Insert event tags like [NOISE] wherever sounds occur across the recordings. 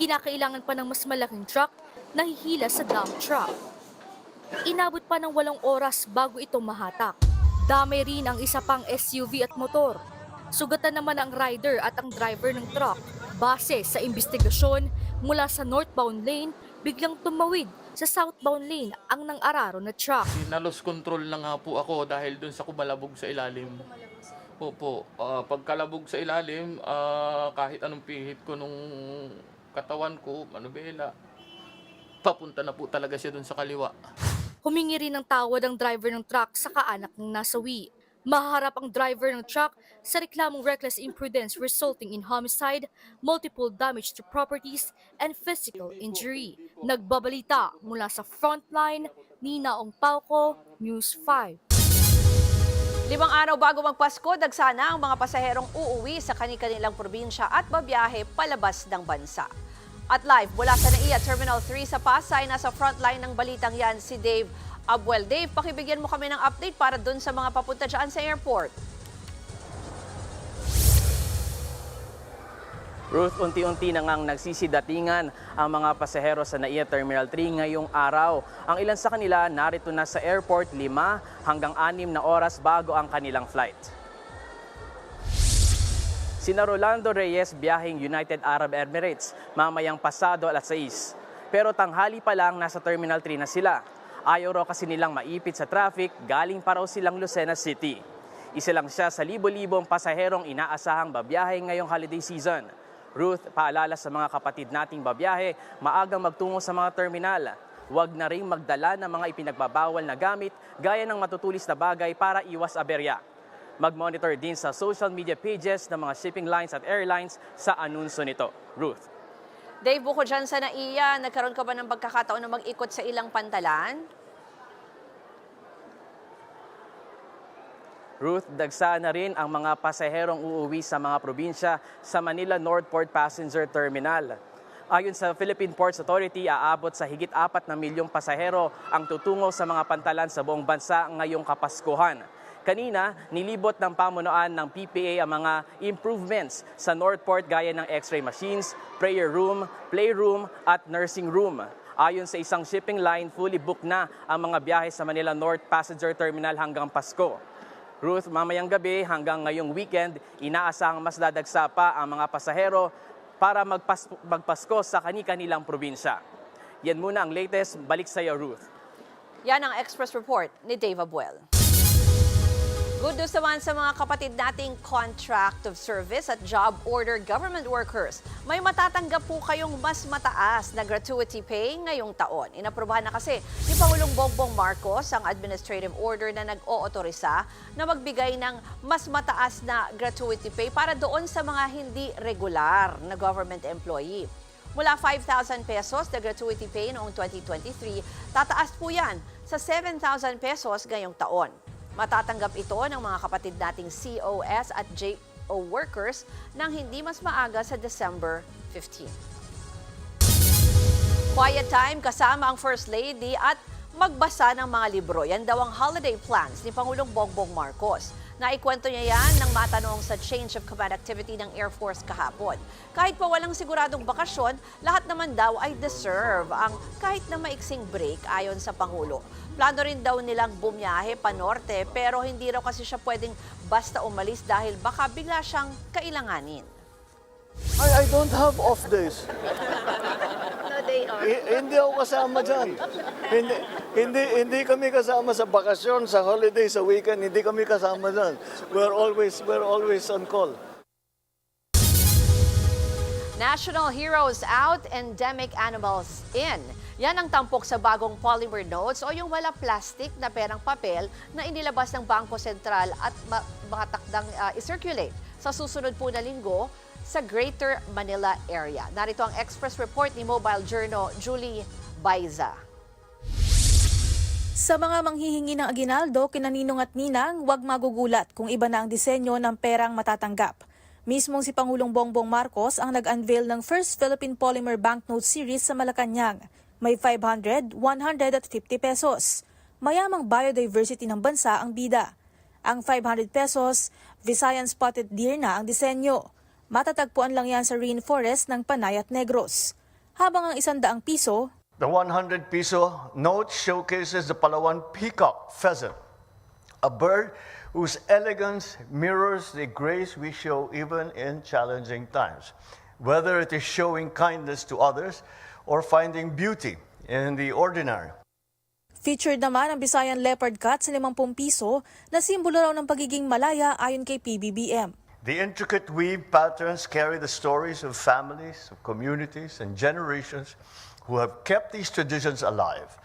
Kinakailangan pa ng mas malaking truck na hihila sa dump truck. Inabot pa ng walong oras bago ito mahatak. Dami rin ang isa pang SUV at motor. Sugatan naman ang rider at ang driver ng truck. Base sa investigasyon, mula sa northbound lane, biglang tumawid sa southbound lane ang nang araro na truck. Nalos control na nga po ako dahil dun sa kumalabog sa ilalim. Opo, ah, pagkalabog sa ilalim, ah, kahit anong pihit ko nung katawan ko, manubela, papunta na po talaga siya dun sa kaliwa. Humingi rin ng tawad ang driver ng truck sa kaanak ng nasawi. Mahaharap ang driver ng truck sa reklamong reckless imprudence resulting in homicide, multiple damage to properties, and physical injury. Nagbabalita mula sa frontline, Nina Ong Pauco, News 5. Limang araw bago magpasko, dagsana ang mga pasaherong uuwi sa kani-kanilang probinsya at babiyahe palabas ng bansa. At live mula sa NAIA Terminal 3 sa Pasay, nasa frontline ng balitang yan si Dave Abuel. Dave, pakibigyan mo kami ng update para dun sa mga papunta dyan sa airport. Ruth, unti-unti na ngang nagsisidatingan ang mga pasahero sa NAIA Terminal 3 ngayong araw. Ang ilan sa kanila narito na sa airport 5 hanggang 6 na oras bago ang kanilang flight. Sina Rolando Reyes biyaheng United Arab Emirates mamayang pasado alas 6. Pero tanghali pa lang nasa Terminal 3 na sila. Ayaw raw kasi nilang maipit sa traffic galing pa raw silang Lucena City. Isa lang siya sa libo-libong pasaherong inaasahang babiyahe ngayong holiday season. Ruth, paalala sa mga kapatid nating babiyahe, maagang magtungo sa mga terminal. Huwag na ring magdala ng mga ipinagbabawal na gamit gaya ng matutulis na bagay para iwas aberya. Mag-monitor din sa social media pages ng mga shipping lines at airlines sa anunsyo nito. Ruth. Dave, bukod dyan sa NAIA, nagkaroon ka ba ng pagkakataon na mag-ikot sa ilang pantalan? Ruth, dagsa na rin ang mga pasaherong uuwi sa mga probinsya sa Manila Northport Passenger Terminal. Ayon sa Philippine Ports Authority, aabot sa higit 4 na milyong pasahero ang tutungo sa mga pantalan sa buong bansa ngayong Kapaskuhan. Kanina, nilibot ng pamunuan ng PPA ang mga improvements sa Northport gaya ng x-ray machines, prayer room, playroom at nursing room. Ayon sa isang shipping line, fully booked na ang mga biyahe sa Manila North Passenger Terminal hanggang Pasko. Ruth, mamayang gabi hanggang ngayong weekend, inaasahang mas dadagsa pa ang mga pasahero para magpas- magpasko sa kani-kanilang probinsya. Yan muna ang latest. Balik sa iyo, Ruth. Yan ang Express Report ni Dave Abuel. Good news naman sa mga kapatid nating contract of service at job order government workers. May matatanggap po kayong mas mataas na gratuity pay ngayong taon. Inaprobahan na kasi ni Pangulong Bongbong Marcos ang administrative order na nag-ootorisa na magbigay ng mas mataas na gratuity pay para doon sa mga hindi regular na government employee. Mula 5,000 pesos na gratuity pay noong 2023, tataas po yan sa 7,000 pesos ngayong taon. Matatanggap ito ng mga kapatid nating COS at JO workers nang hindi mas maaga sa December 15. Quiet time kasama ang First Lady at magbasa ng mga libro. Yan daw ang holiday plans ni Pangulong Bongbong Marcos. Naikwento niya yan nang matanong sa change of command activity ng Air Force kahapon. Kahit pa walang siguradong bakasyon, lahat naman daw ay deserve ang kahit na maiksing break ayon sa Pangulo. Plano rin daw nilang bumiyahe pa norte pero hindi raw kasi siya pwedeng basta umalis dahil baka bigla siyang kailanganin. I, I don't have off days. [LAUGHS] I- hindi ako kasama dyan. Hindi, hindi, hindi kami kasama sa bakasyon, sa holiday, sa weekend. Hindi kami kasama dyan. We're always, we're always on call. National Heroes Out, Endemic Animals In. Yan ang tampok sa bagong polymer notes o yung wala plastic na perang papel na inilabas ng Bangko Sentral at ma- makatakdang uh, i-circulate sa susunod po na linggo sa Greater Manila area. Narito ang Express Report ni Mobile Journal Julie Baiza. Sa mga manghihingi ng aginaldo, kinaninong at ninang, huwag magugulat kung iba na ang disenyo ng perang matatanggap. Mismong si Pangulong Bongbong Marcos ang nag-unveil ng First Philippine Polymer Banknote Series sa Malacanang. May 500, 100 at 50 pesos. Mayamang biodiversity ng bansa ang bida. Ang 500 pesos, Visayan Spotted Deer na ang disenyo. Matatagpuan lang yan sa rainforest ng Panay at Negros. habang ang isandaang piso The 100 peso note showcases the Palawan peacock pheasant, a bird whose elegance mirrors the grace we show even in challenging times, whether it is showing kindness to others or finding beauty in the ordinary. Featured naman ang Bisayan Leopard Cat sa 50 piso na simbolo raw ng pagiging malaya ayon kay PBBM. The intricate weave patterns carry the stories of families, of communities, and generations who have kept these traditions alive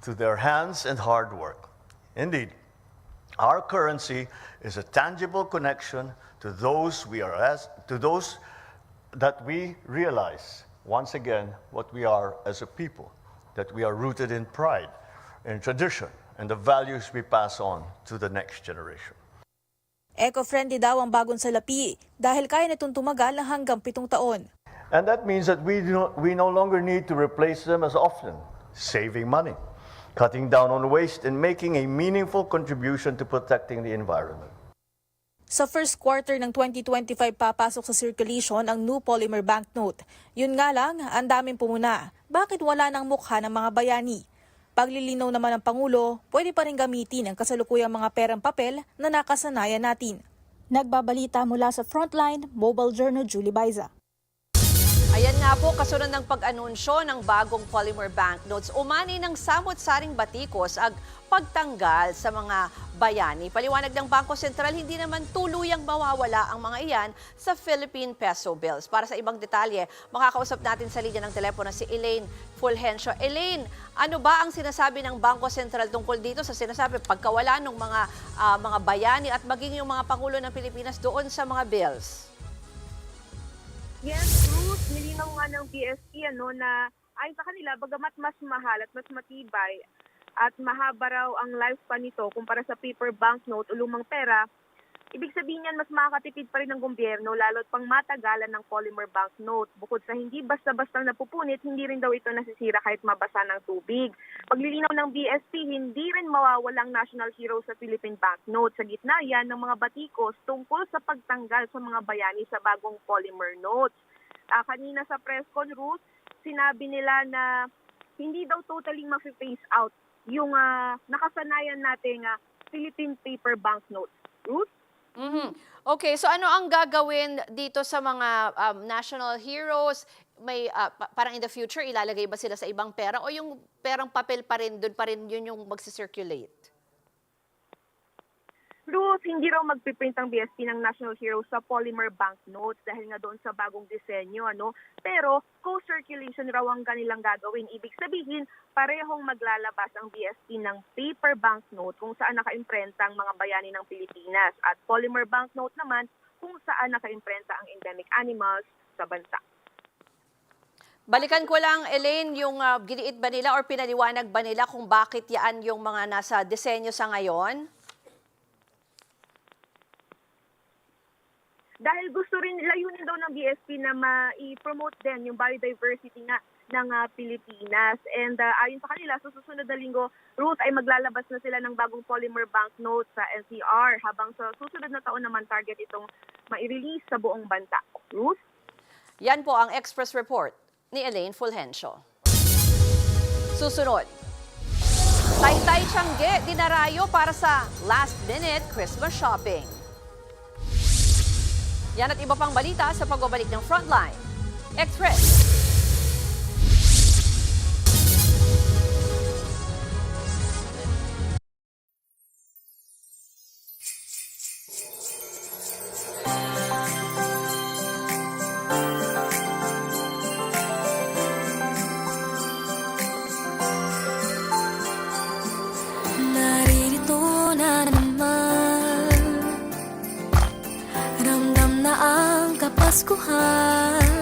through their hands and hard work. Indeed, our currency is a tangible connection to those we are as to those that we realize once again what we are as a people, that we are rooted in pride, in tradition, and the values we pass on to the next generation. Eco-friendly daw ang bagong salapi dahil kaya nitong tumagal ng hanggang pitong taon. And that means that we, do not, we no longer need to replace them as often, saving money, cutting down on waste, and making a meaningful contribution to protecting the environment. Sa first quarter ng 2025 papasok sa circulation ang new polymer banknote. Yun nga lang, ang daming pumuna. Bakit wala ng mukha ng mga bayani? Paglilinaw naman ng Pangulo, pwede pa rin gamitin ang kasalukuyang mga perang papel na nakasanayan natin. Nagbabalita mula sa Frontline, Mobile Journal Julie Baiza. Ayan nga po, kasunod ng pag-anunsyo ng bagong polymer banknotes, umani ng samot-saring batikos ang pagtanggal sa mga bayani. Paliwanag ng Bangko Sentral, hindi naman tuluyang mawawala ang mga iyan sa Philippine Peso bills. Para sa ibang detalye, makakausap natin sa linya ng telepono si Elaine Fulgencio. Elaine, ano ba ang sinasabi ng Bangko Sentral tungkol dito sa sinasabi pagkawala ng mga, ah, mga bayani at maging yung mga Pangulo ng Pilipinas doon sa mga bills? Yes, Ruth, nilinaw nga ng BSP ano, na ayon sa kanila, bagamat mas mahal at mas matibay at mahaba raw ang lifespan nito kumpara sa paper banknote o lumang pera, ibig sabihin yan mas makakatipid pa rin ng gobyerno lalo't pang matagalan ng polymer banknote. Bukod sa hindi basta-basta napupunit, hindi rin daw ito nasisira kahit mabasa ng tubig. Paglilinaw ng BSP, hindi rin mawawalang national hero sa Philippine banknote. Sa gitna yan ng mga batikos tungkol sa pagtanggal sa mga bayani sa bagong polymer notes. Ah, kanina sa press con, Ruth, sinabi nila na hindi daw totally ma-phase out yung ah, nakasanayan nating ah, Philippine paper banknotes. Ruth? Mhm. Okay, so ano ang gagawin dito sa mga um, national heroes? May pa- parang in the future ilalagay ba sila sa ibang pera o yung perang papel pa rin doon pa rin yun yung magsi-circulate? Ruth, hindi raw magpiprint ang BSP ng National Hero sa polymer banknotes dahil nga doon sa bagong disenyo. Ano? Pero co-circulation raw ang kanilang gagawin. Ibig sabihin, parehong maglalabas ang BSP ng paper banknote kung saan nakaimprenta ang mga bayani ng Pilipinas at polymer banknote naman kung saan nakaimprenta ang endemic animals sa bansa. Balikan ko lang, Elaine, yung ah, giniit ba nila or pinaliwanag ba nila kung bakit yan yung mga nasa disenyo sa ngayon? Dahil gusto rin layunin daw ng BSP na ma-promote din yung biodiversity nga ng ah, Pilipinas. And ah, ayon sa kanila, sa susunod na linggo, Ruth ay maglalabas na sila ng bagong polymer banknote sa NCR habang sa susunod na taon naman target itong mai-release sa buong bansa. Ruth? Yan po ang Express Report ni Elaine Fulgencio. Susunod. Taytay Tiangge dinarayo para sa last-minute Christmas shopping. Yan at iba pang balita sa pagbabalik ng Frontline. Express. Ramdam na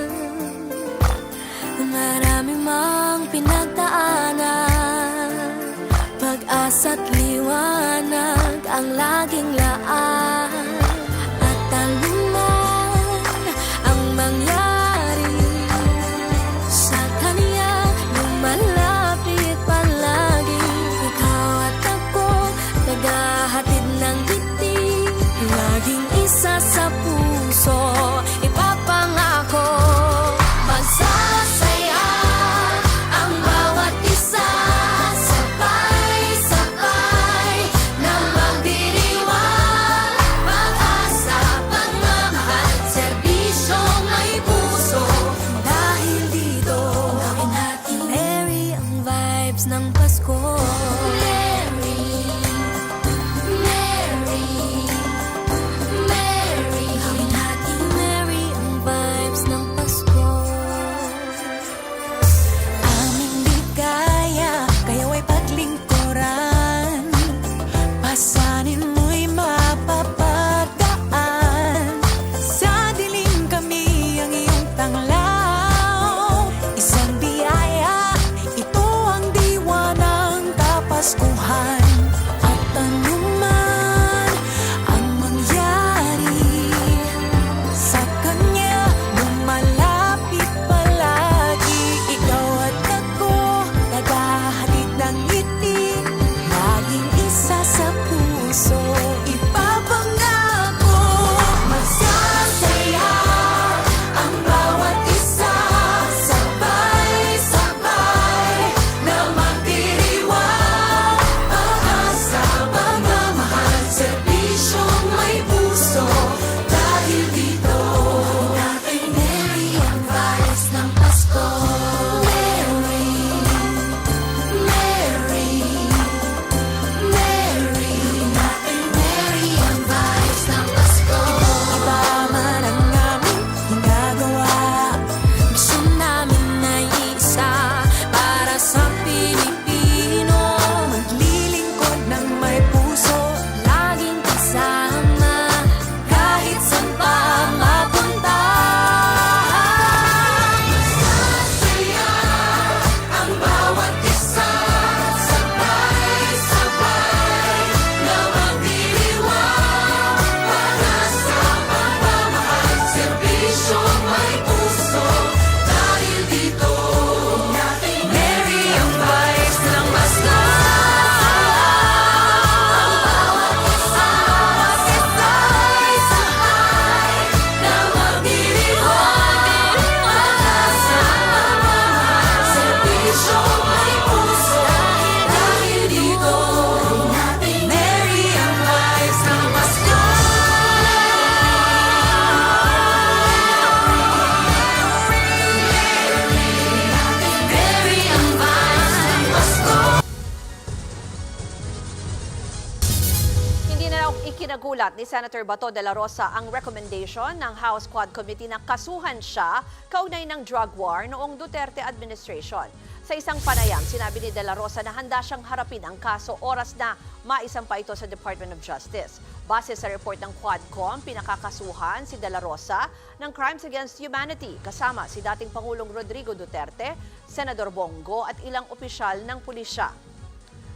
Hindi na raw ikinagulat ni Senator Bato de la Rosa ang recommendation ng House Quad Committee na kasuhan siya kaugnay ng drug war noong Duterte administration. Sa isang panayam, sinabi ni de la Rosa na handa siyang harapin ang kaso oras na maisampa ito sa Department of Justice. Base sa report ng Quadcom, pinakakasuhan si de la Rosa ng Crimes Against Humanity kasama si dating Pangulong Rodrigo Duterte, Senador Bongo at ilang opisyal ng pulisya.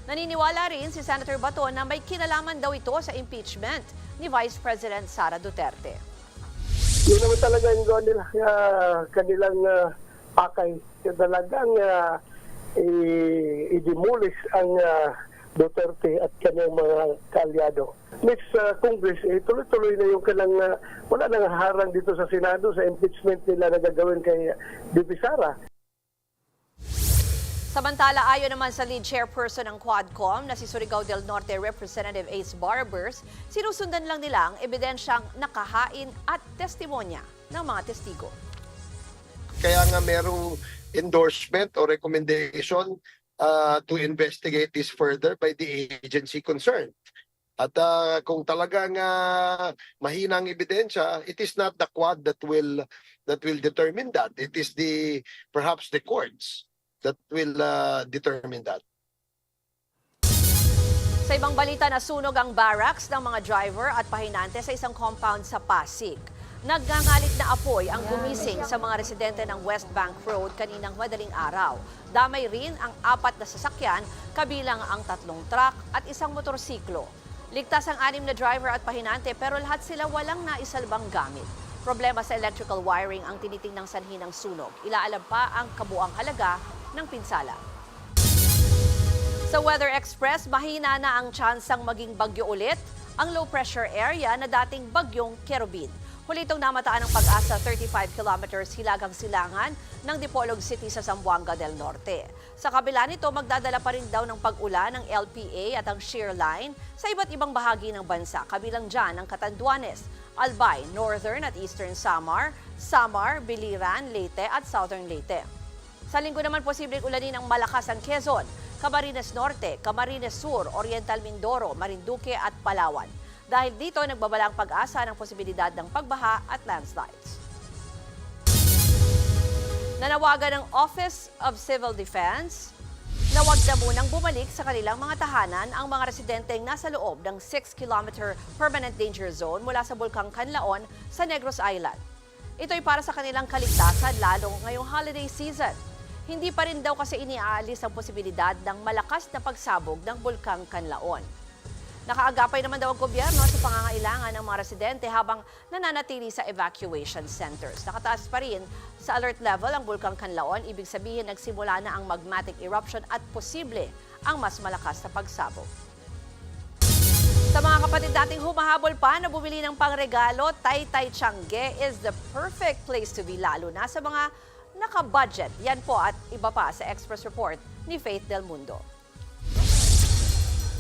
Naniniwala rin si Senator Bato na may kinalaman daw ito sa impeachment ni Vice President Sara Duterte. Yun naman talaga yung gawin nila, ah, kanilang ah, pakay. Talagang uh, i-demolish ang ah, Duterte at kanyang mga kaalyado. Next ah, Congress, eh, tuloy-tuloy na yung kanilang, ah, wala nang harang dito sa Senado sa impeachment nila na gagawin kay DP Sara. Samantala, ayon naman sa lead chairperson ng Quadcom na si Surigao del Norte Representative Ace Barbers, sinusundan lang nila ang ebidensyang nakahain at testimonya ng mga testigo. kaya nga merong endorsement or recommendation uh, to investigate this further by the agency concerned. At uh, kung talagang uh, mahina ang ebidensya, it is not the quad that will that will determine that. It is the perhaps the courts that will uh, determine that. Sa ibang balita, nasunog ang barracks ng mga driver at pahinante sa isang compound sa Pasig. Nagngangalit na apoy ang gumising sa mga residente ng West Bank Road kaninang madaling araw. Damay rin ang apat na sasakyan, kabilang ang tatlong truck at isang motorsiklo. Ligtas ang anim na driver at pahinante pero lahat sila walang naisalbang gamit. Problema sa electrical wiring ang tinitingnang sanhi ng sunog. Ilaalam pa ang kabuang halaga ng pinsala. Sa Weather Express, mahina na ang tsansang maging bagyo ulit ang low pressure area na dating bagyong Kerubin. Huli itong namataan ng pag-asa 35 kilometers hilagang silangan ng Dipolog City sa Zamboanga del Norte. Sa kabila nito, magdadala pa rin daw ng pag-ulan ng LPA at ang shear line sa iba't ibang bahagi ng bansa, kabilang dyan ang Catanduanes, Albay, Northern at Eastern Samar, Samar, Biliran, Leyte at Southern Leyte. Sa linggo naman posibleng ulanin ng malakas ang Quezon, Camarines Norte, Camarines Sur, Oriental Mindoro, Marinduque at Palawan. Dahil dito, nagbabala ang pag-asa ng posibilidad ng pagbaha at landslides. Nanawagan ng Office of Civil Defense na wag na munang bumalik sa kanilang mga tahanan ang mga residenteng nasa loob ng 6-kilometer permanent danger zone mula sa Bulkang Kanlaon sa Negros Island. Ito'y para sa kanilang kaligtasan lalo ngayong holiday season. Hindi pa rin daw kasi iniaalis ang posibilidad ng malakas na pagsabog ng Bulkang Kanlaon. Nakaagapay naman daw ang gobyerno sa pangangailangan ng mga residente habang nananatili sa evacuation centers. Nakataas pa rin sa alert level ang Bulkang Kanlaon, ibig sabihin nagsimula na ang magmatic eruption at posible ang mas malakas na pagsabog. Sa mga kapatid nating humahabol pa na bumili ng pangregalo, Taytay Changge is the perfect place to be lalo na sa mga naka-budget. Yan po at iba pa sa Express Report ni Faith Del Mundo.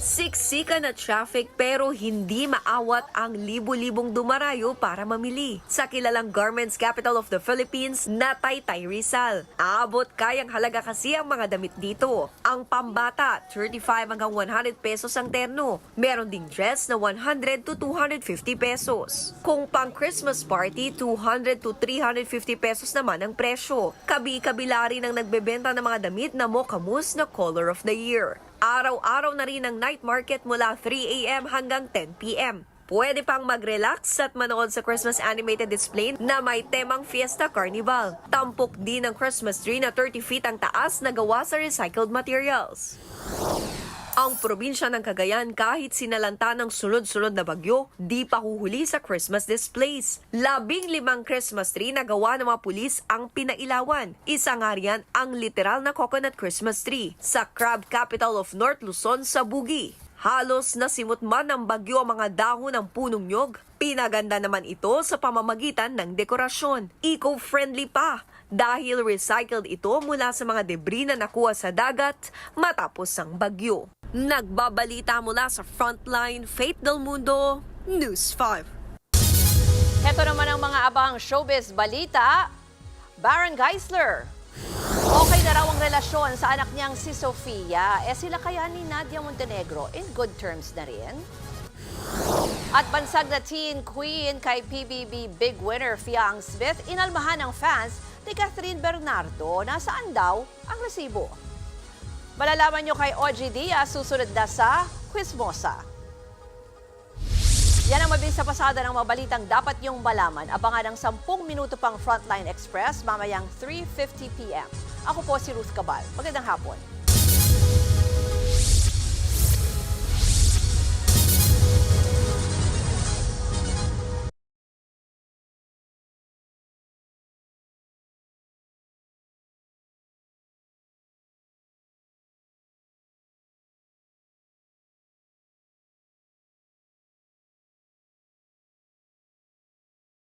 Siksika na traffic pero hindi maawat ang libu-libong dumarayo para mamili. Sa kilalang garments capital of the Philippines na Taytay Rizal. Aabot kayang halaga kasi ang mga damit dito. Ang pambata, 35 hanggang 100 pesos ang terno. Meron ding dress na 100 to 250 pesos. Kung pang Christmas party, 200 to 350 pesos naman ang presyo. Kabi-kabila rin ang nagbebenta ng mga damit na mokamus na color of the year. Araw-araw na rin ang night market mula 3 a.m. hanggang 10 p.m. Pwede pang mag-relax at manood sa Christmas animated display na may temang Fiesta Carnival. Tampok din ang Christmas tree na 30 feet ang taas na gawa sa recycled materials. Ang probinsya ng Cagayan kahit sinalanta ng sunod-sunod na bagyo, di pa huhuli sa Christmas displays. Labing limang Christmas tree na gawa ng mga pulis ang pinailawan. Isa nga riyan ang literal na coconut Christmas tree sa crab capital of North Luzon sa Bugi. Halos nasimot man ng bagyo ang mga dahon ng punong nyog. Pinaganda naman ito sa pamamagitan ng dekorasyon. Eco-friendly pa dahil recycled ito mula sa mga debris na nakuha sa dagat matapos ang bagyo. Nagbabalita mula sa Frontline, Faith Del Mundo, News 5. Heto naman ang mga abang showbiz balita. Baron Geisler. Okay na raw ang relasyon sa anak niyang si Sofia. Eh sila kaya ni Nadia Montenegro in good terms na rin? At bansag na teen queen kay PBB big winner Fiang Smith, inalmahan ng fans ni Catherine Bernardo na saan daw ang resibo. Malalaman nyo kay OG Diaz susunod na sa Quizmosa. Yan ang mabilis sa pasada ng mga balitang dapat niyong malaman. Abangan ang 10 minuto pang Frontline Express mamayang 3.50pm. Ako po si Ruth Cabal. Magandang hapon.